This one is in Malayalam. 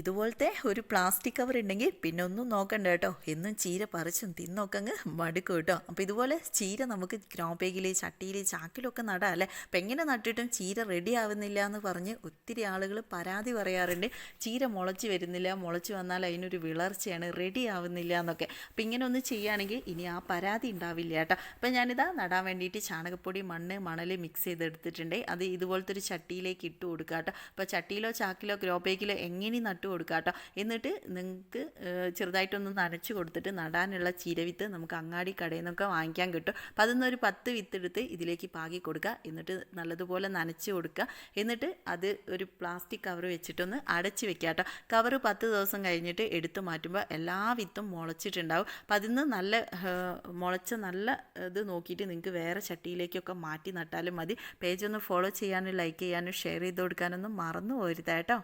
ഇതുപോലത്തെ ഒരു പ്ലാസ്റ്റിക് കവർ ഉണ്ടെങ്കിൽ പിന്നെ ഒന്നും നോക്കണ്ട കേട്ടോ. എന്നും ചീര പറിച്ചും തിന്നൊക്കെ അങ്ങ് മടുക്കും കേട്ടോ. അപ്പോൾ ഇതുപോലെ ചീര നമുക്ക് ഗ്രോബേഗിൽ ചട്ടിയിൽ ചാക്കിലൊക്കെ നടാം അല്ലേ? അപ്പം എങ്ങനെ നട്ടിട്ടും ചീര റെഡി ആവുന്നില്ല എന്ന് പറഞ്ഞ് ഒത്തിരി ആളുകൾ പരാതി പറയാറുണ്ട്. ചീര മുളച്ച് വരുന്നില്ല മുളച്ച് വന്നാൽ അതിനൊരു വിളർച്ചയാണ് റെഡി ആവുന്നില്ല എന്നൊക്കെ. അപ്പം ഇങ്ങനെ ഒന്ന് ചെയ്യുകയാണെങ്കിൽ ഇനി ആ പരാതി ഉണ്ടാവില്ല കേട്ടോ. അപ്പം ഞാനിതാ നടാൻ വേണ്ടിയിട്ട് ചാണകപ്പൊടി മണ്ണ് മണൽ മിക്സ് ചെയ്തെടുത്തിട്ടുണ്ട്. അത് ഇതുപോലത്തെ ഒരു ചട്ടിയിലേക്ക് ഇട്ട് കൊടുക്കാം കേട്ടോ. അപ്പോൾ ചട്ടിയിലോ ചാക്കിലോ ഗ്രോബേഗിലോ എങ്ങനെ കൊടുക്കുക കേട്ടോ എന്നിട്ട് നിങ്ങൾക്ക് ചെറുതായിട്ടൊന്ന് നനച്ച് കൊടുത്തിട്ട് നടാനുള്ള ചീരവിത്ത് നമുക്ക് അങ്ങാടി കടയിൽ നിന്നൊക്കെ വാങ്ങിക്കാൻ കിട്ടും. അപ്പം അതിൽ നിന്നൊരു പത്ത് വിത്തെടുത്ത് ഇതിലേക്ക് പാകി കൊടുക്കുക എന്നിട്ട് നല്ലതുപോലെ നനച്ച് കൊടുക്കുക എന്നിട്ട് അത് ഒരു പ്ലാസ്റ്റിക് കവർ വെച്ചിട്ടൊന്ന് അടച്ച് വെക്കുക കേട്ടോ കവർ പത്ത് ദിവസം കഴിഞ്ഞിട്ട് എടുത്തു മാറ്റുമ്പോൾ എല്ലാ വിത്തും മുളച്ചിട്ടുണ്ടാവും. അപ്പം അതിൽ നിന്ന് നല്ല മുളച്ച നല്ല ഇത് നോക്കിയിട്ട് നിങ്ങൾക്ക് വേറെ ചട്ടിയിലേക്കൊക്കെ മാറ്റി നട്ടാലും മതി. പേജ് ഒന്ന് ഫോളോ ചെയ്യാനും ലൈക്ക് ചെയ്യാനും ഷെയർ ചെയ്ത് കൊടുക്കാനൊന്നും മറന്നു പോരുത് കേട്ടോ.